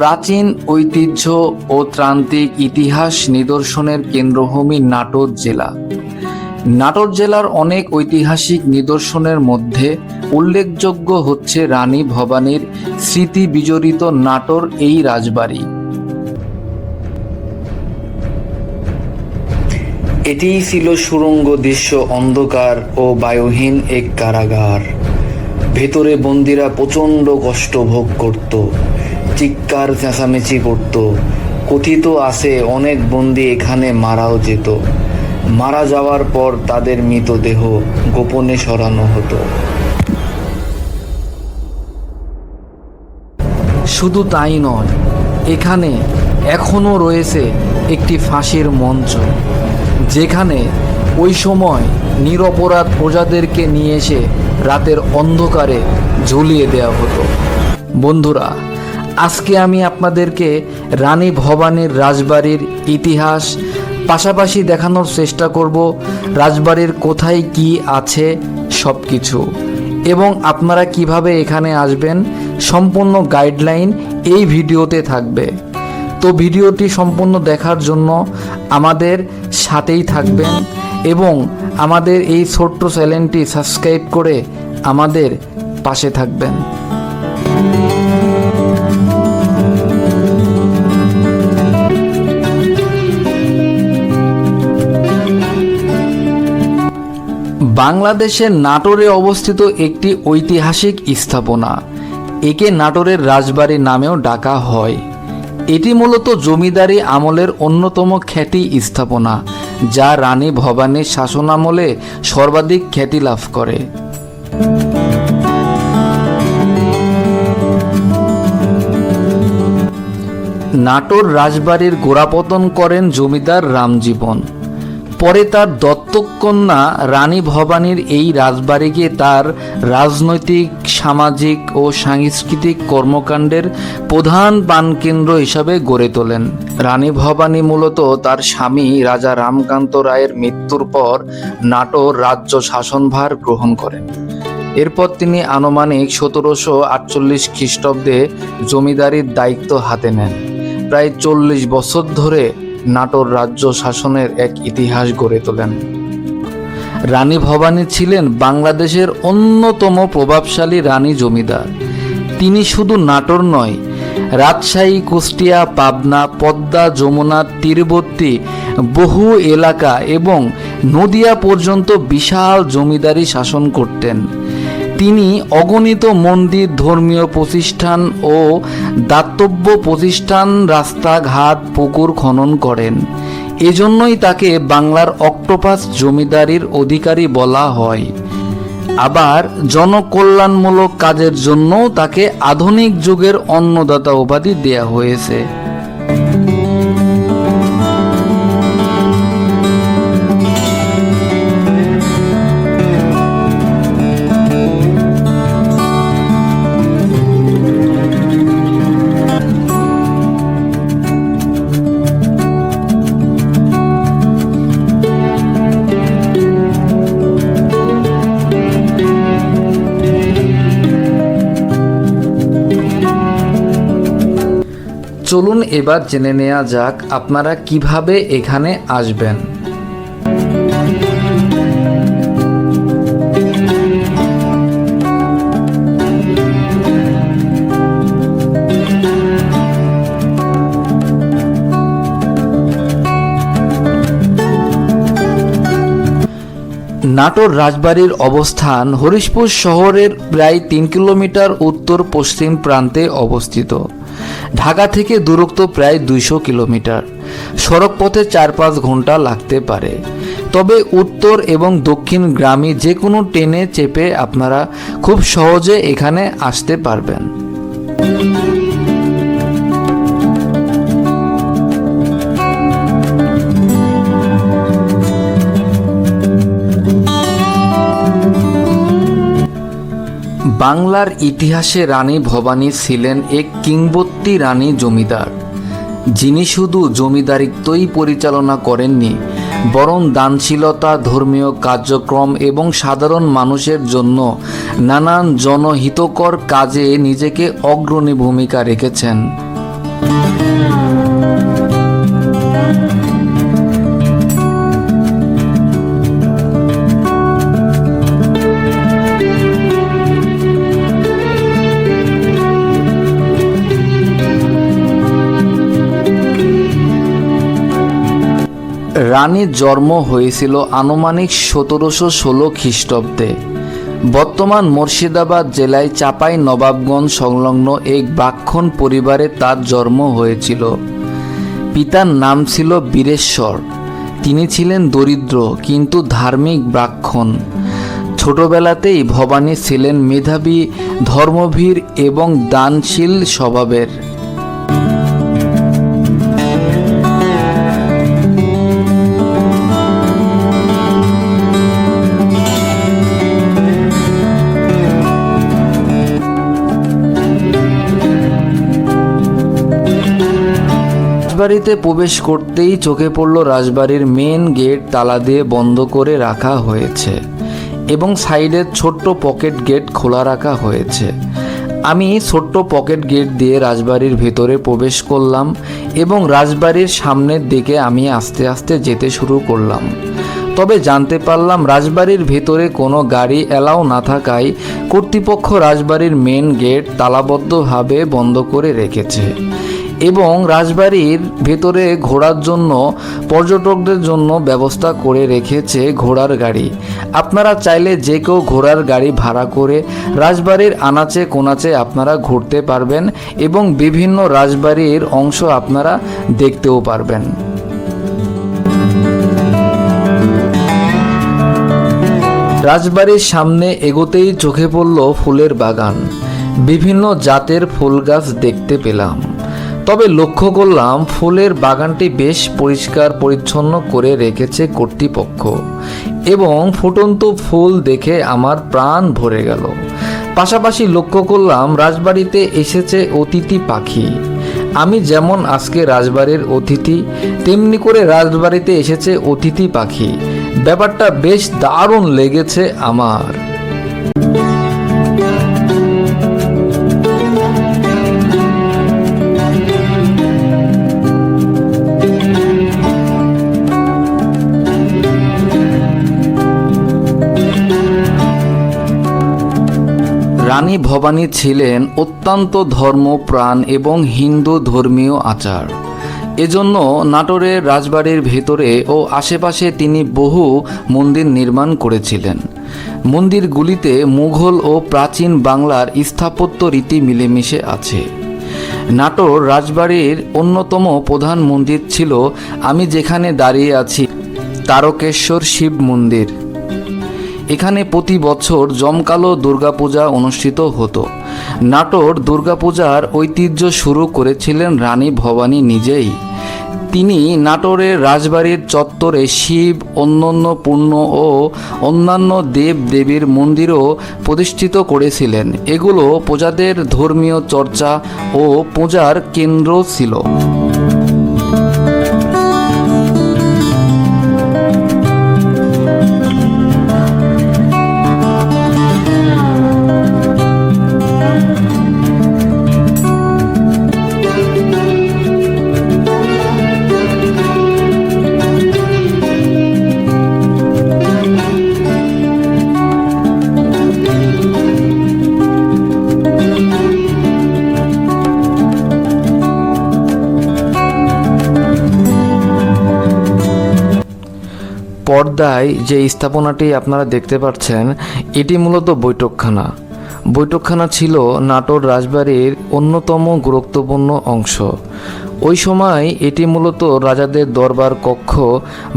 প্রাচীন ঐতিহ্য ও ত্রান্তিক ইতিহাস নিদর্শনের কেন্দ্রভূমি নাটোর জেলা। নাটোর জেলার অনেক ঐতিহাসিক নিদর্শনের মধ্যে উল্লেখযোগ্য হচ্ছে রানী ভবানীর স্মৃতি বিজড়িত নাটোর এই রাজবাড়ি। এটিই ছিল সুরঙ্গ দৃশ্য অন্ধকার ও বায়ুহীন এক কারাগার। ভেতরে বন্দিরা প্রচণ্ড কষ্ট ভোগ করত। চিৎকার চেঁচামেচি করত। কথিত আছে, অনেক বন্দি এখানে মারাও যেত। মারা যাওয়ার পর তাদের মৃতদেহ গোপনে সরানো হতো। শুধু তাই নয়, এখানে এখনও রয়েছে একটি ফাঁসির মঞ্চ, যেখানে ওই সময় নিরপরাধ প্রজাদেরকে নিয়ে এসে রাতের অন্ধকারে ঝুলিয়ে দেওয়া হতো। বন্ধুরা আজকে আমি আপনাদেরকে রানী ভবানীর রাজবাড়ির ইতিহাস পাশাপাশি দেখানোর চেষ্টা করব রাজবাড়ির কোথায় কি আছে সব কিছু এবং আপনারা কীভাবে এখানে আসবেন সম্পূর্ণ গাইডলাইন এই ভিডিওতে থাকবে। তো ভিডিওটি সম্পূর্ণ দেখার জন্য আমাদের সাথেই থাকবেন এবং আমাদের এই ছোট্ট চ্যানেলটি সাবস্ক্রাইব করে আমাদের পাশে থাকবেন। বাংলাদেশের নাটোরে অবস্থিত একটি ঐতিহাসিক স্থাপনা। একে নাটোরের রাজবাড়ি নামেও ডাকা হয়। এটি মূলত জমিদারি আমলের অন্যতম খ্যাতি স্থাপনা, যা রানী ভবানীর শাসনামলে সর্বাধিক খ্যাতি লাভ করে। নাটোর রাজবাড়ির গোড়াপতন করেন জমিদার রামজীবন। পরে তার দত্তক কন্যা রানী ভবানীর এই রাজবাড়িকে তার রাজনৈতিক, সামাজিক ও সাংস্কৃতিক কর্মকাণ্ডের প্রধান প্রাণকেন্দ্র হিসাবে গড়ে তোলেন। রানী ভবানী মূলত তার স্বামী রাজা রামকান্ত রায়ের মৃত্যুর পর নাটোর রাজ্য শাসনভার গ্রহণ করেন। এরপর তিনি আনুমানিক সতেরোশো আটচল্লিশ খ্রিস্টাব্দে জমিদারির দায়িত্ব হাতে নেন। প্রায় চল্লিশ বছর ধরে নাটোর রাজ্য শাসনের এক ইতিহাস গড়ে তোলেন। রানী ভবানী ছিলেন বাংলাদেশের অন্যতম প্রভাবশালী রানী জমিদার। তিনি শুধু নাটোর নয়, রাজশাহী, কুষ্টিয়া, পাবনা, পদ্মা, যমুনা, তীরবর্তী বহু এলাকা এবং নদিয়া পর্যন্ত বিশাল জমিদারি শাসন করতেন। তিনি অগণিত মন্দির, ধর্মীয় প্রতিষ্ঠান ও দাতব্য প্রতিষ্ঠান, রাস্তাঘাট, পুকুর খনন করেন। এজন্যই তাকে বাংলার অক্টোপাস জমিদারির অধিকারী বলা হয়। আবার জনকল্যাণমূলক কাজের জন্যও তাকে আধুনিক যুগের অন্নদাতা উপাধি দেয়া হয়েছে। এবার জেনে নেওয়া যাক আপনারা কীভাবে এখানে আসবেন। নাটোর রাজবাড়ির অবস্থান হরিশপুর শহরের প্রায় তিন কিলোমিটার উত্তর পশ্চিম প্রান্তে অবস্থিত। ঢাকা থেকে দূরত্ব প্রায় দুইশো কিলোমিটার। সড়কপথে চার পাঁচ ঘণ্টা লাগতে পারে। তবে উত্তর এবং দক্ষিণ গ্রামে যে কোনো ট্রেনে চেপে আপনারা খুব সহজে এখানে আসতে পারবেন। বাংলার ইতিহাসে রানী ভবানী ছিলেন এক কিংবত্তী রানী জমিদার। যিনি শুধু জমিদারিত্বই পরিচালনা করেননি, বরং দানশীলতা, ধর্মীয় কার্যক্রম এবং সাধারণ মানুষের জন্য নানান জনহিতকর কাজে নিজেকে অগ্রণী ভূমিকা রেখেছেন। রানীর জন্ম হয়েছিল আনুমানিক সতেরোশো ষোলো খ্রিস্টাব্দে। বর্তমান মুর্শিদাবাদ জেলায় চাপাই নবাবগঞ্জ সংলগ্ন এক বাক্ষণ পরিবারে তার জন্ম হয়েছিল। পিতার নাম ছিল বীরেশ্বর। তিনি ছিলেন দরিদ্র কিন্তু ধার্মিক ব্রাহ্মণ ছোটবেলাতেই ভবানী ছিলেন মেধাবী, ধর্মভীর এবং দানশীল স্বভাবের। রাজবাড়িতে প্রবেশ করতেই চোখে পড়ল রাজবাড়ির মেন গেট তালা দিয়ে বন্ধ করে রাখা হয়েছে এবং সাইডের ছোট্ট পকেট গেট খোলা রাখা হয়েছে। আমি ছোট্ট পকেট গেট দিয়ে রাজবাড়ির ভেতরে প্রবেশ করলাম এবং রাজবাড়ির সামনের দিকে আমি আস্তে আস্তে যেতে শুরু করলাম। তবে জানতে পারলাম রাজবাড়ির ভেতরে কোনো গাড়ি অ্যালাও না থাকায় কর্তৃপক্ষ রাজবাড়ির মেন গেট তালাবদ্ধভাবে বন্ধ করে রেখেছে। এবং রাজবাড়ির ভেতরে ঘোরার জন্য, পর্যটকদের জন্য ব্যবস্থা করে রেখেছে ঘোড়ার গাড়ি। আপনারা চাইলে যে কেউ ঘোড়ার গাড়ি ভাড়া করে রাজবাড়ির আনাচে কোনাচে আপনারা ঘুরতে পারবেন এবং বিভিন্ন রাজবাড়ির অংশ আপনারা দেখতেও পারবেন। রাজবাড়ির সামনে এগোতেই চোখে পড়ল ফুলের বাগান। বিভিন্ন জাতের ফুল গাছ দেখতে পেলাম। তবে লক্ষ্য করলাম ফুলের বাগানটি বেশ পরিষ্কার পরিচ্ছন্ন করে রেখেছে কর্তৃপক্ষ এবং ফুটন্ত ফুল দেখে আমার প্রাণ ভরে গেল। পাশাপাশি লক্ষ্য করলাম রাজবাড়িতে এসেছে অতিথি পাখি। আমি যেমন আজকে রাজবাড়ির অতিথি, তেমনি করে রাজবাড়িতে এসেছে অতিথি পাখি। ব্যাপারটা বেশ দারুণ লেগেছে আমার। রানী ভবানী ছিলেন অত্যন্ত ধর্মপ্রাণ এবং হিন্দু ধর্মীয় আচার। এজন্য নাটোরের রাজবাড়ির ভেতরে ও আশেপাশে তিনি বহু মন্দির নির্মাণ করেছিলেন। মন্দিরগুলিতে মুঘল ও প্রাচীন বাংলার স্থাপত্য রীতি মিলেমিশে আছে। নাটোর রাজবাড়ির অন্যতম প্রধান মন্দির ছিল আমি যেখানে দাঁড়িয়ে আছি, তারকেশ্বর শিব মন্দির। এখানে প্রতি বছর জমকালো দুর্গাপূজা অনুষ্ঠিত হতো। নাটোর দুর্গাপূজার ঐতিহ্য শুরু করেছিলেন রানী ভবানী নিজেই। তিনি নাটোরের রাজবাড়ির চত্বরে শিব, অন্যান্য পূর্ণ ও অন্যান্য দেব দেবীর মন্দিরও প্রতিষ্ঠিত করেছিলেন। এগুলো প্রজাদের ধর্মীয় চর্চা ও পূজার কেন্দ্র ছিল। পর্দায় যে স্থাপনাটি আপনারা দেখতে পাচ্ছেন, এটি মূলত বৈঠকখানা। বৈঠকখানা ছিল নাটোর রাজবাড়ির অন্যতম গুরুত্বপূর্ণ অংশ। ওই সময় এটি মূলত রাজাদের দরবার কক্ষ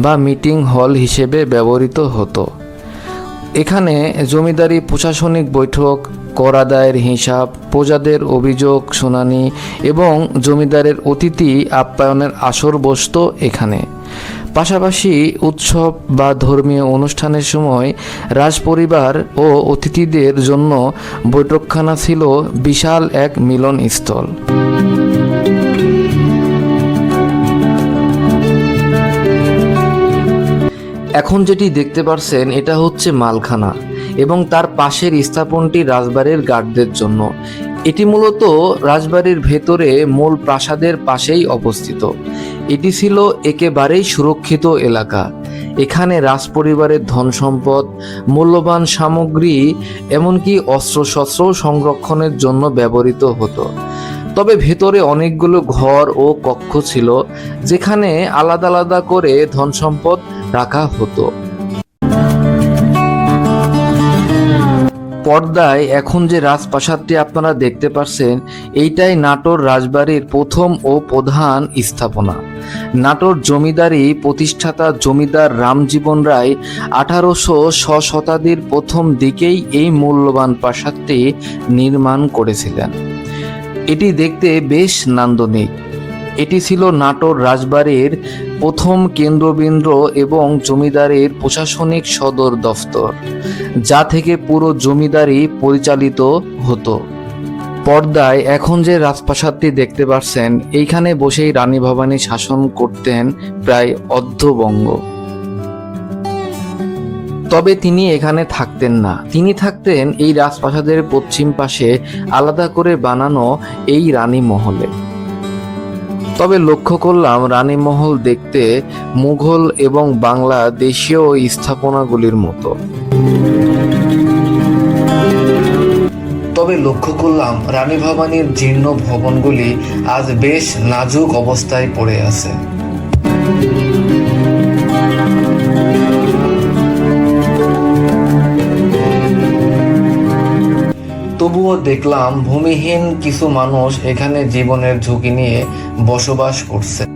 বা মিটিং হল হিসেবে ব্যবহৃত হতো। এখানে জমিদারি প্রশাসনিক বৈঠক, কর আদায়ের হিসাব, প্রজাদের অভিযোগ, শুনানি এবং জমিদারের অতিথি আপ্যায়নের আসর বসত এখানে। পাশাপাশি উৎসব বা ধর্মীয় অনুষ্ঠানের সময় রাজপরিবার ও অতিথিদের জন্য বৈঠকখানা ছিল বিশাল এক মিলন স্থল এখন যেটি দেখতে পারছেন, এটা হচ্ছে মালখানা এবং তার পাশের স্থাপনটি রাজবাড়ির গার্ডদের জন্য। এটি মূলত রাজবাড়ির ভেতরে মূল প্রাসাদের পাশেই অবস্থিত। এটি ছিল একেবারেই সুরক্ষিত এলাকা। এখানে রাজপরিবারের ধন সম্পদ মূল্যবান সামগ্রী, এমনকি অস্ত্রশস্ত্র সংরক্ষণের জন্য ব্যবহৃত হতো। তবে ভেতরে অনেকগুলো ঘর ও কক্ষ ছিল, যেখানে আলাদা আলাদা করে ধন সম্পদ রাখা হতো। পর্দায় এখন যে রাজপ্রাসাদটি আপনারা দেখতে পাচ্ছেন এইটাই নাটোর রাজবাড়ির প্রথম ও প্রধান স্থাপনা। নাটোর জমিদারি প্রতিষ্ঠাতা জমিদার রামজীবন রায় আঠারোশো ছ শতাব্দীর প্রথম দিকেই এই মূল্যবান প্রাসাদটি নির্মাণ করেছিলেন। এটি দেখতে বেশ নান্দনিক। এটি ছিল নাটোর রাজবাড়ির প্রথম কেন্দ্রবিন্দু এবং জমিদারের প্রশাসনিক সদর দফতর, যা থেকে পুরো জমিদারি পরিচালিত হতো। পর্দায় এখন যে রাজপ্রাসাদটি দেখতে পাচ্ছেন এইখানে বসেই রানী ভবানী শাসন করতেন প্রায় অর্ধবঙ্গ। তবে তিনি এখানে থাকতেন না। তিনি থাকতেন এই রাজপ্রাসাদের পশ্চিম পাশে আলাদা করে বানানো এই রানী মহলে। তবে লক্ষ্য করলাম রানীমহল দেখতে মুঘল এবং বাংলা দেশীয় স্থাপনাগুলির মতো। তবে লক্ষ্য করলাম রানী ভবানীর জীর্ণ ভবনগুলি আজ বেশ নাজুক অবস্থায় পড়ে আছে। তবুও দেখলাম ভূমিহীন কিছু মানুষ এখানে জীবনের ঝুঁকি নিয়ে বসবাস করছে।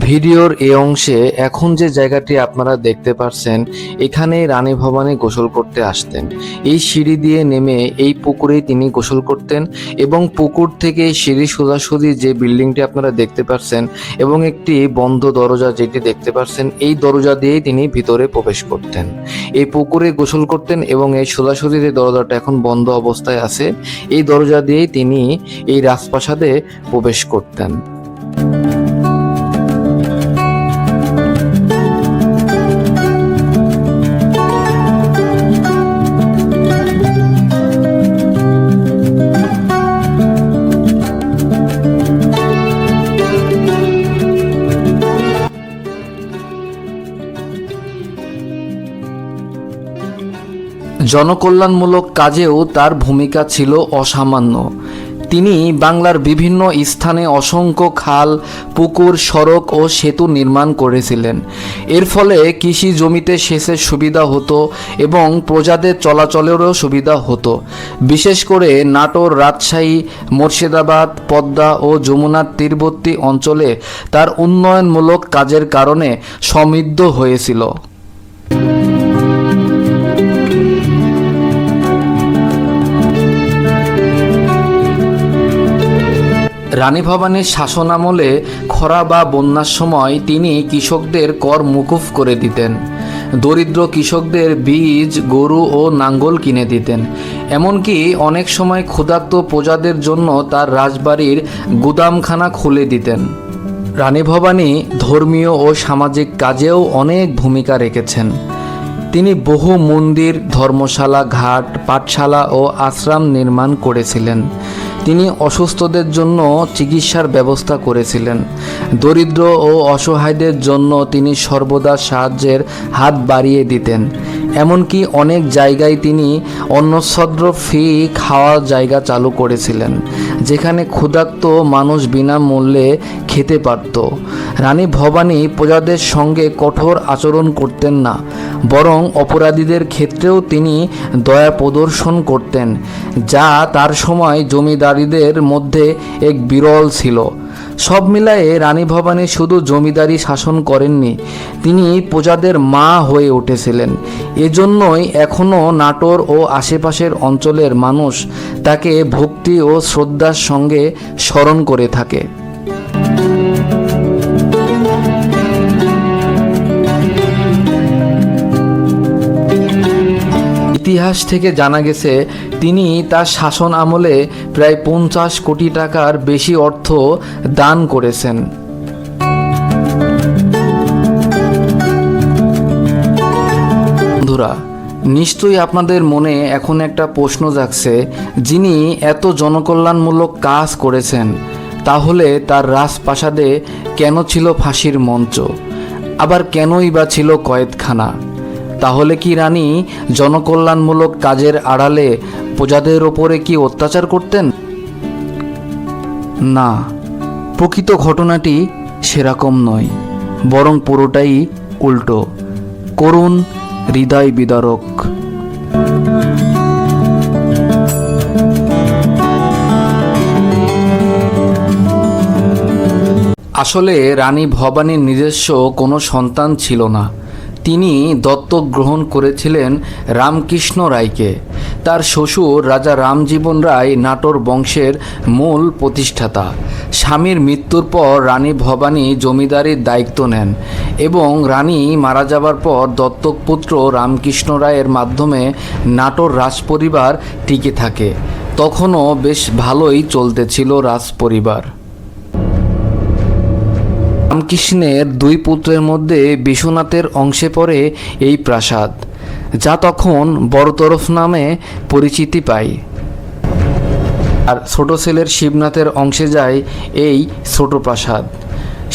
ভিডিওর এই অংশে এখন যে জায়গাটি আপনারা দেখতে পাচ্ছেন এখানে রানী ভবানী গোসল করতে আসতেন। এই সিঁড়ি দিয়ে নেমে এই পুকুরেই তিনি গোসল করতেন এবং পুকুর থেকে সিঁড়ি সোজাসুজি যে বিল্ডিংটি আপনারা দেখতে পাচ্ছেন এবং একটি বন্ধ দরজা যেটি দেখতে পাচ্ছেন এই দরজা দিয়েই তিনি ভিতরে প্রবেশ করতেন। এই পুকুরে গোসল করতেন এবং এই সোজাসুজি যে দরজাটা এখন বন্ধ অবস্থায় আছে, এই দরজা দিয়েই তিনি এই রাজপ্রাসাদে প্রবেশ করতেন। জনকল্যাণমূলক কাজেও তার ভূমিকা ছিল অসামান্য। তিনি বাংলার বিভিন্ন স্থানে অসংখ্য খাল, পুকুর, সড়ক ও সেতু নির্মাণ করেছিলেন। এর ফলে কৃষি জমিতে সেচের সুবিধা হতো এবং প্রজাদের চলাচলেরও সুবিধা হতো। বিশেষ করে নাটোর, রাজশাহী, মুর্শিদাবাদ, পদ্মা ও যমুনার তীরবর্তী অঞ্চলে তার উন্নয়নমূলক কাজের কারণে সমৃদ্ধ হয়েছিল। রানী ভবানীর শাসনামলে খরা বা বন্যার সময় তিনি কৃষকদের কর মুকুফ করে দিতেন। দরিদ্র কৃষকদের বীজ, গরু ও নাঙ্গল কিনে দিতেন। এমনকি অনেক সময় ক্ষুধার্ত প্রজাদের জন্য তার রাজবাড়ির গুদামখানা খুলে দিতেন। রানী ভবানী ধর্মীয় ও সামাজিক কাজেও অনেক ভূমিকা রেখেছেন। তিনি বহু মন্দির, ধর্মশালা, ঘাট, পাঠশালা ও আশ্রম নির্মাণ করেছিলেন। তিনি অসুস্থদের জন্য চিকিৎসার ব্যবস্থা করেছিলেন। দরিদ্র ও অসহায়দের জন্য তিনি সর্বদা সাহায্যের হাত বাড়িয়ে দিতেন। এমনকি অনেক জায়গায় তিনি অন্নছদ্র ফি খাওয়ার জায়গা চালু করেছিলেন, যেখানে ক্ষুধার্ত মানুষ বিনামূল্যে খেতে পারত। রানী ভবানী প্রজাদের সঙ্গে কঠোর আচরণ করতেন না, বরং অপরাধীদের ক্ষেত্রেও তিনি দয়া প্রদর্শন করতেন, যা তার সময় জমিদারিদের মধ্যে এক বিরল ছিল। সব মিলায়ে রানী ভবানী শুধু জমিদারি শাসন করেননি, তিনি প্রজাদের মা হয়ে উঠেছিলেন। এজন্যই এখনও নাটোর ও আশেপাশের অঞ্চলের মানুষ তাকে ভক্তি ও শ্রদ্ধার সঙ্গে স্মরণ করে থাকে। ইতিহাস থেকে জানা গেছে, তিনি তার শাসন আমলে প্রায় পঞ্চাশ কোটি টাকার বেশি অর্থ দান করেছেন। বন্ধুরা, নিশ্চয়ই আপনাদের মনে এখন একটা প্রশ্ন জাগছে, যিনি এত জনকল্যাণমূলক কাজ করেছেন, তাহলে তার রাজপ্রাসাদে কেন ছিল ফাঁসির মঞ্চ? আবার কেনই বা ছিল কয়েদখানা? তাহলে কি রানী জনকল্যাণমূলক কাজের আড়ালে প্রজাদের ওপরে কি অত্যাচার করতেন? না, প্রকৃত ঘটনাটি সেরকম নয়, বরং পুরোটাই উল্টো। করুণ, হৃদয় বিদারক। আসলে রানী ভবানীর নিজস্ব কোনো সন্তান ছিল না। তিনি দত্তক গ্রহণ করেছিলেন রামকৃষ্ণ রায়কে। তার শ্বশুর রাজা রামজীবন রায় নাটোর বংশের মূল প্রতিষ্ঠাতা। স্বামীর মৃত্যুর পর রানী ভবানী জমিদারির দায়িত্ব নেন এবং রানী মারা যাবার পর দত্তক পুত্র রামকৃষ্ণ রায়ের মাধ্যমে নাটোর রাজপরিবার টিকে থাকে। তখনও বেশ ভালোই চলতেছিল রাজপরিবার। রামকৃষ্ণের দুই পুত্রের মধ্যে বিশ্বনাথের অংশে পড়ে এই প্রাসাদ, যা তখন বড়তরফ নামে পরিচিতি পায়। আর ছোট ছেলের শিবনাথের অংশে যায় এই ছোট প্রাসাদ।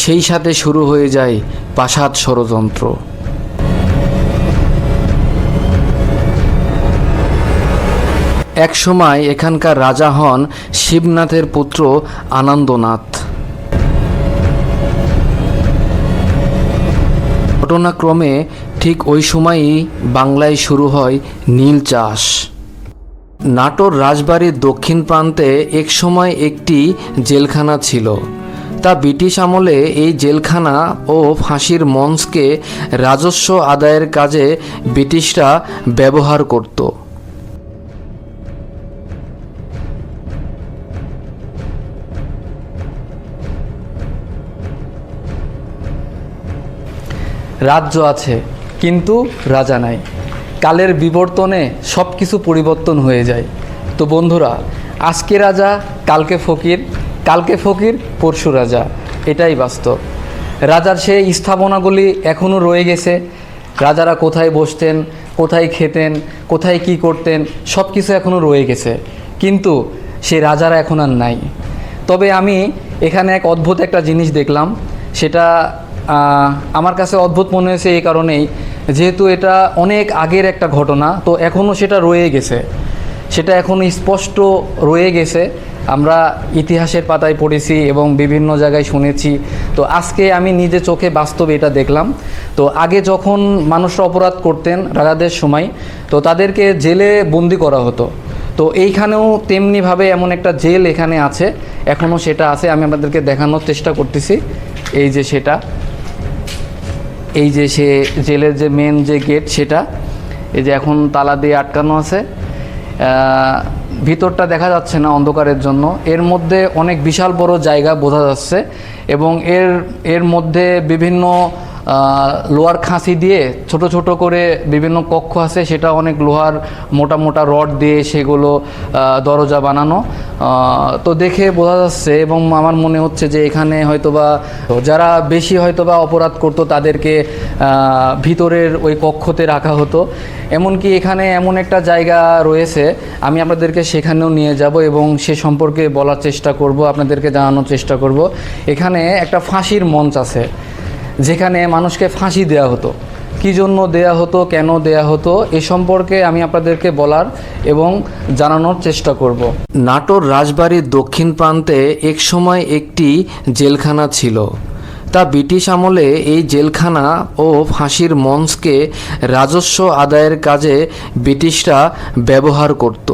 সেই সাথে শুরু হয়ে যায় প্রাসাদ ষড়যন্ত্র। এক সময় এখানকার রাজা হন শিবনাথের পুত্র আনন্দনাথ। ঘটনাক্রমে ঠিক ওই সময়ই বাংলায় শুরু হয় নীল চাষ। নাটোর রাজবাড়ির দক্ষিণ প্রান্তে এক সময় একটি জেলখানা ছিল। তা ব্রিটিশ আমলে এই জেলখানা ও ফাঁসির মঞ্চকে রাজস্ব আদায়ের কাজে ব্রিটিশরা ব্যবহার করত। রাজ্য আছে, কিন্তু রাজা নাই। কালের বিবর্তনে সব কিছু পরিবর্তন হয়ে যায়। তো বন্ধুরা, আজকে রাজা, কালকে ফকির কালকে ফকির, পরশু রাজা, এটাই বাস্তব। রাজার সেই স্থাপনাগুলি এখনও রয়ে গেছে। রাজারা কোথায় বসতেন, কোথায় খেতেন, কোথায় কি করতেন সব কিছু এখনও রয়ে গেছে। কিন্তু সে রাজারা এখন আর নাই। তবে আমি এখানে এক অদ্ভুত একটা জিনিস দেখলাম, সেটা আমার কাছে অদ্ভুত মনে হয়েছে এই কারণেই, যেহেতু এটা অনেক আগের একটা ঘটনা, তো এখনও সেটা রয়ে গেছে। সেটা এখনও স্পষ্ট রয়ে গেছে। আমরা ইতিহাসের পাতায় পড়েছি এবং বিভিন্ন জায়গায় শুনেছি। তো আজকে আমি নিজে চোখে বাস্তবে এটা দেখলাম। তো আগে যখন মানুষরা অপরাধ করতেন রাজাদের সময়, তো তাদেরকে জেলে বন্দি করা হতো। তো এইখানেও তেমনিভাবে এমন একটা জেল এখানে আছে। এখনও সেটা আছে, আমি আপনাদেরকে দেখানোর চেষ্টা করতেছি। এই যে সেটা এই যে সে জেলের যে মেন যে গেট সেটা, এই যে এখন তালা দিয়ে আটকানো আছে। ভিতরটা দেখা যাচ্ছে না অন্ধকারের জন্য। এর মধ্যে অনেক বিশাল বড় জায়গা বোঝা যাচ্ছে এবং এর এর মধ্যে বিভিন্ন লোহার খাঁচি দিয়ে ছোট ছোট করে বিভিন্ন কক্ষ আছে, সেটা অনেক লোহার মোটা মোটা রড দিয়ে সেগুলো দরজা বানানো। তো দেখে বোঝা যাচ্ছে এবং আমার মনে হচ্ছে যে এখানে হয়তোবা যারা বেশি হয়তোবা অপরাধ করতো তাদেরকে ভিতরের ওই কক্ষতে রাখা হতো। এমনকি এখানে এমন একটা জায়গা রয়েছে, আমি আপনাদেরকে সেখানেও নিয়ে যাব এবং সে সম্পর্কে বলার চেষ্টা করব, আপনাদেরকে জানানোর চেষ্টা করব। এখানে একটা ফাঁসির মঞ্চ আছে। যেখানে মানুষকে ফাঁসি দেওয়া হতো। কী জন্য দেয়া হতো, কেন দেয়া হতো, এ সম্পর্কে আমি আপনাদেরকে বলার এবং জানানোর চেষ্টা করব। নাটোর রাজবাড়ির দক্ষিণ প্রান্তে এক সময় একটি জেলখানা ছিল। তা ব্রিটিশ আমলে এই জেলখানা ও ফাঁসির মঞ্চকে রাজস্ব আদায়ের কাজে ব্রিটিশরা ব্যবহার করত।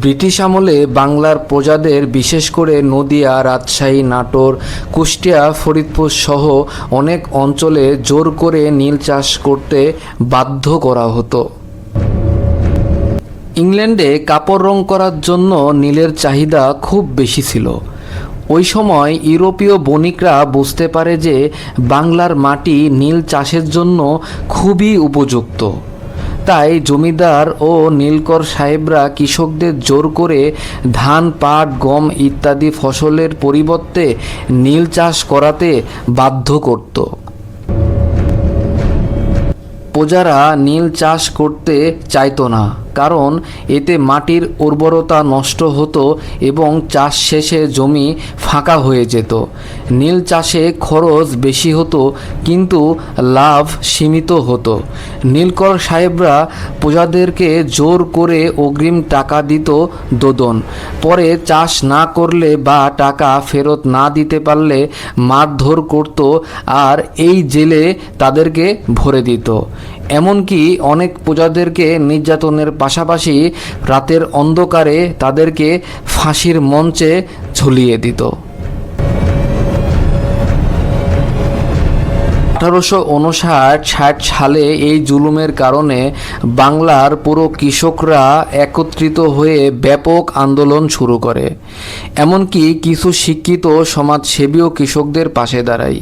ব্রিটিশ আমলে বাংলার প্রজাদের, বিশেষ করে নদিয়া, রাজশাহী, নাটোর, কুষ্টিয়া, ফরিদপুর সহ অনেক অঞ্চলে জোর করে নীল চাষ করতে বাধ্য করা হতো। ইংল্যান্ডে কাপড় রং করার জন্য নীলের চাহিদা খুব বেশি ছিল। ওই সময় ইউরোপীয় বণিকরা বুঝতে পারে যে বাংলার মাটি নীল চাষের জন্য খুবই উপযুক্ত। তাই জমিদার ও নীলকর সাহেবরা কৃষকদের জোর করে ধান, পাট, গম ইত্যাদি ফসলের পরিবর্তে নীল চাষ করাতে বাধ্য করত। প্রজারা নীল চাষ করতে চাইত না। কারণ এতে মাটির উর্বরতা নষ্ট হতো এবং চাষ শেষে জমি ফাঁকা হয়ে যেত। নীল চাষে খরচ বেশি হতো, কিন্তু লাভ সীমিত হতো। নীলকর সাহেবরা প্রজাদেরকে জোর করে অগ্রিম টাকা দিত দোদন। পরে চাষ না করলে বা টাকা ফেরত না দিতে পারলে মারধর করত আর এই জেলে তাদেরকে ভরে দিত। এমনকি অনেক প্রজাদেরকে নির্যাতনের পাশাপাশি রাতের অন্ধকারে তাদেরকে ফাঁসির মঞ্চে ঝুলিয়ে দিত। আঠারোশো উনষাট, ষাট সালে এই জুলুমের কারণে বাংলার পুরো কৃষকরা একত্রিত হয়ে ব্যাপক আন্দোলন শুরু করে। এমনকি কিছু শিক্ষিত সমাজসেবীও কৃষকদের পাশে দাঁড়ায়।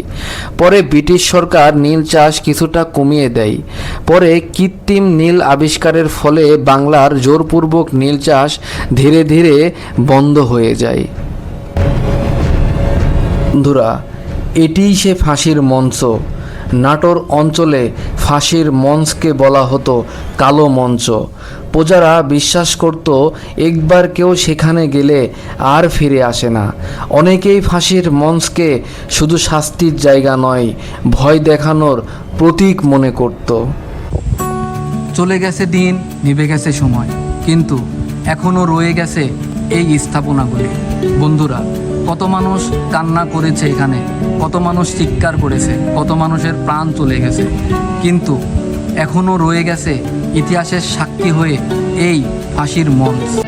পরে ব্রিটিশ সরকার নীল চাষ কিছুটা কমিয়ে দেয়। পরে কৃত্রিম নীল আবিষ্কারের ফলে বাংলার জোরপূর্বক নীল চাষ ধীরে ধীরে বন্ধ হয়ে যায়। বন্ধুরা, এটিই সে ফাঁসির মঞ্চ। নাটোর অঞ্চলে ফাঁসির মঞ্চকে বলা হতো কালো মঞ্চ। প্রজারা বিশ্বাস করত, একবার কেউ সেখানে গেলে আর ফিরে আসে না। অনেকেই ফাঁসির মঞ্চকে শুধু শাস্তির জায়গা নয়, ভয় দেখানোর প্রতীক মনে করত। চলে গেছে দিন, নিভে গেছে সময়। কিন্তু এখনও রয়ে গেছে এই স্থাপনাগুলি। বন্ধুরা, কত মানুষ কান্না করেছে এখানে? কত মানুষ চিৎকার করেছে, কত মানুষের প্রাণ চলে গেছে। কিন্তু এখনও রয়ে গেছে ইতিহাসের সাক্ষী হয়ে এই ফাঁসির মঞ্চ।